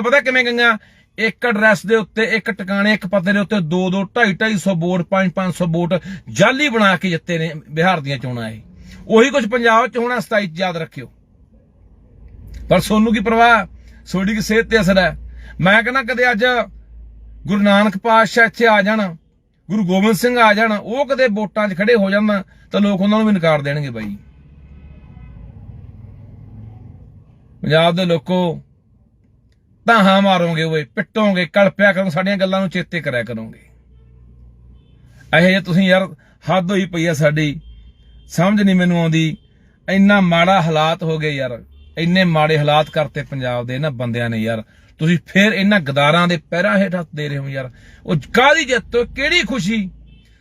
ਪਤਾ ਕਿਵੇਂ ਗਈਆਂ ਇੱਕ ਐਡਰੈਸ ਦੇ ਉੱਤੇ, ਇੱਕ ਟਿਕਾਣੇ, ਇੱਕ ਪਤੇ ਦੇ ਉੱਤੇ 2 2 2.5 250 ਵੋਟ 5 500 ਵੋਟ ਜਾਲੀ ਬਣਾ ਕੇ ਜਿੱਤੇ ਨੇ ਬਿਹਾਰ ਦੀਆਂ ਚੋਣਾਂ ਇਹ। ਉਹੀ ਕੁਝ ਪੰਜਾਬ ਚ ਹੋਣਾ 27 ਚ ਯਾਦ ਰੱਖਿਓ। ਪਰ ਸੋਨੂੰ ਕੀ ਪਰਵਾਹ? ਸੋਡੀ ਦੀ ਸਿਹਤ ਤੇ ਅਸਰ ਹੈ? ਮੈਂ ਕਹਿੰਦਾ ਕਦੇ ਅੱਜ ਗੁਰੂ ਨਾਨਕ ਪਾਤਸ਼ਾਹ ਇੱਥੇ ਆ ਜਾਣ, ਗੁਰੂ ਗੋਬਿੰਦ ਸਿੰਘ ਆ ਜਾਣ, ਉਹ ਕਦੇ ਵੋਟਾਂ 'ਚ ਖੜੇ ਹੋ ਜਾਣ, ਤਾਂ ਲੋਕ ਉਹਨਾਂ ਨੂੰ ਵੀ ਨਕਾਰ ਦੇਣਗੇ ਬਾਈ। ਪੰਜਾਬ ਦੇ ਲੋਕੋ ਤਾਹਾਂ ਮਾਰੋਗੇ ਓਏ, ਪਿੱਟੋਗੇ ਕਲਪਿਆ ਕਰੋ ਸਾਡੀਆਂ ਗੱਲਾਂ ਨੂੰ ਚੇਤੇ ਕਰਿਆ ਕਰੋਗੇ। ਇਹ ਜੇ ਤੁਸੀਂ ਯਾਰ ਹੱਦ ਹੋਈ ਪਈ ਆ ਸਾਡੀ। ਸਮਝ ਨਹੀਂ ਮੈਨੂੰ ਆਉਂਦੀ। ਇੰਨਾ ਮਾੜਾ ਹਾਲਾਤ ਹੋ ਗਏ ਯਾਰ। ਇੰਨੇ ਮਾੜੇ ਹਾਲਾਤ ਕਰਤੇ ਪੰਜਾਬ ਦੇ ਇਹਨਾਂ ਬੰਦਿਆਂ ਨੇ ਯਾਰ। ਤੁਸੀਂ ਫੇਰ ਇਹਨਾਂ ਗਦਾਰਾਂ ਦੇ ਪੈਰਾਂ ਹੇਠ ਹੱਥ ਦੇ ਰਹੇ ਹੋ ਯਾਰ। ਉਹ ਕਾਦੀ ਜਿੱਤ ਕਿਹੜੀ ਖੁਸ਼ੀ?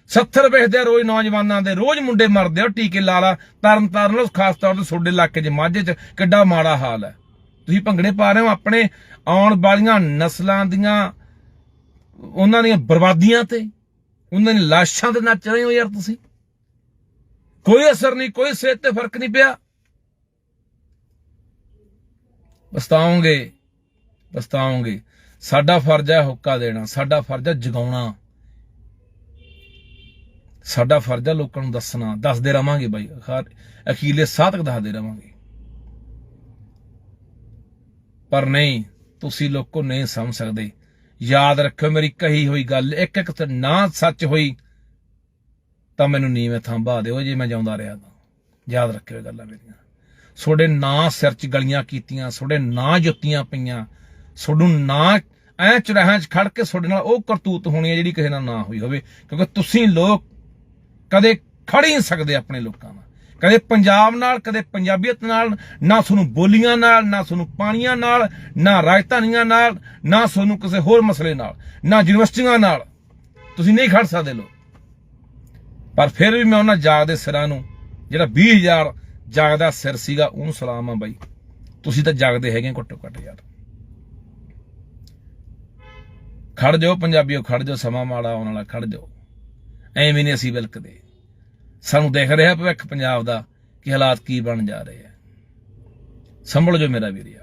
70 ਵੇਚਦੇ ਰੋਜ਼ ਨੌਜਵਾਨਾਂ ਦੇ, ਰੋਜ਼ ਮੁੰਡੇ ਮਰਦੇ ਆ ਟੀਕੇ ਲਾ ਲਾ ਤਰਨ ਤਾਰਨ ਲੋ ਖਾਸ ਤੌਰ ਤੇ ਤੁਹਾਡੇ ਇਲਾਕੇ 'ਚ ਮਾਝੇ 'ਚ ਕਿੱਡਾ ਮਾੜਾ ਹਾਲ ਹੈ। ਤੁਸੀਂ ਭੰਗੜੇ ਪਾ ਰਹੇ ਹੋ, ਆਪਣੇ ਆਉਣ ਵਾਲੀਆਂ ਨਸਲਾਂ ਦੀਆਂ, ਉਹਨਾਂ ਦੀਆਂ ਬਰਬਾਦੀਆਂ ਤੇ, ਉਹਨਾਂ ਦੀਆਂ ਲਾਸ਼ਾਂ ਤੇ ਨੱਚ ਰਹੇ ਹੋ ਯਾਰ ਤੁਸੀਂ। ਕੋਈ ਅਸਰ ਨਹੀਂ, ਕੋਈ ਸਿਹਤ ਤੇ ਫ਼ਰਕ ਨਹੀਂ ਪਿਆ। ਪਛਤਾਓਗੇ ਪਛਤਾਓਗੇ। ਸਾਡਾ ਫਰਜ਼ ਹੈ ਹੁੱਕਾ ਦੇਣਾ, ਸਾਡਾ ਫਰਜ਼ ਹੈ ਜਗਾਉਣਾ। ਸਾਡਾ ਫਰਜ਼ ਹੈ ਲੋਕਾਂ ਨੂੰ ਦੱਸਣਾ। ਦੱਸਦੇ ਰਵਾਂਗੇ ਬਾਈ, ਅਖਾਰ ਅਖੀਲੇ ਸਾਹ ਤੱਕ ਦੱਸਦੇ ਰਵਾਂਗੇ। ਪਰ ਨਹੀਂ, ਤੁਸੀਂ ਲੋਕੋ ਨਹੀਂ ਸਮਝ ਸਕਦੇ। ਯਾਦ ਰੱਖਿਓ ਮੇਰੀ ਕਹੀ ਹੋਈ ਗੱਲ, ਇੱਕ ਇੱਕ ਨਾ ਸੱਚ ਹੋਈ, ਤਾਂ ਮੈਨੂੰ ਨੀਵੇਂ ਥਾਂਬਾ ਦਿਓ ਜੇ ਮੈਂ ਜਾਉਂਦਾ ਰਿਹਾ ਤਾਂ। ਯਾਦ ਰੱਖਿਓ ਇਹ ਗੱਲਾਂ ਮੇਰੀਆਂ। ਤੁਹਾਡੇ ਨਾਂ ਸਿਰ 'ਚ ਗਲੀਆਂ ਕੀਤੀਆਂ, ਤੁਹਾਡੇ ਨਾਂ ਜੁੱਤੀਆਂ ਪਈਆਂ ਤੁਹਾਨੂੰ ਨਾਂ ਐ ਚੁਰਾਹਾਂ 'ਚ ਖੜ ਕੇ ਤੁਹਾਡੇ ਨਾਲ ਉਹ ਕਰਤੂਤ ਹੋਣੀ ਹੈ ਜਿਹੜੀ ਕਿਸੇ ਨਾਲ ਨਾ ਹੋਈ ਹੋਵੇ, ਕਿਉਂਕਿ ਤੁਸੀਂ ਲੋਕ ਕਦੇ ਖੜ ਹੀ ਨਹੀਂ ਸਕਦੇ ਆਪਣੇ ਲੋਕਾਂ ਨਾਲ। ਕਦੇ ਪੰਜਾਬ ਨਾਲ, ਕਦੇ ਪੰਜਾਬੀਅਤ ਨਾਲ, ਨਾ ਤੁਹਾਨੂੰ ਬੋਲੀਆਂ ਨਾਲ, ਨਾ ਤੁਹਾਨੂੰ ਪਾਣੀਆਂ ਨਾਲ, ਨਾ ਰਾਜਧਾਨੀਆਂ ਨਾਲ, ਨਾ ਤੁਹਾਨੂੰ ਕਿਸੇ ਹੋਰ ਮਸਲੇ ਨਾਲ, ਨਾ ਯੂਨੀਵਰਸਿਟੀਆਂ ਨਾਲ ਤੁਸੀਂ ਨਹੀਂ ਖੜ ਸਕਦੇ ਲੋਕ। ਪਰ ਫਿਰ ਵੀ ਮੈਂ ਉਹਨਾਂ ਜਾਗਦੇ ਸਿਰਾਂ ਨੂੰ, ਜਿਹੜਾ 20000 ਜਾਗਦਾ ਸਿਰ ਸੀਗਾ, ਉਹਨੂੰ ਸਲਾਮ ਆ ਬਾਈ। ਤੁਸੀਂ ਤਾਂ ਜਾਗਦੇ ਹੈਗੇ ਘੱਟੋ ਘੱਟ ਯਾਰ। ਖੜ ਜਾਓ ਪੰਜਾਬੀਓ, ਖੜ ਜਾਓ, ਸਮਾਂ ਮਾੜਾ ਆਉਣ ਵਾਲਾ, ਖੜ ਜਾਓ। ਐਵੇਂ ਨਹੀਂ ਅਸੀਂ ਬਿਲਕਦੇ ਸਾਨੂੰ ਦੇਖ ਰਿਹਾ ਭਵਿੱਖ ਪੰਜਾਬ ਦਾ ਕਿ ਹਾਲਾਤ ਕੀ ਬਣ ਜਾ ਰਹੇ ਆ। ਸੰਭਲ ਜੋ ਮੇਰਾ ਵੀਰ ਯਾਰ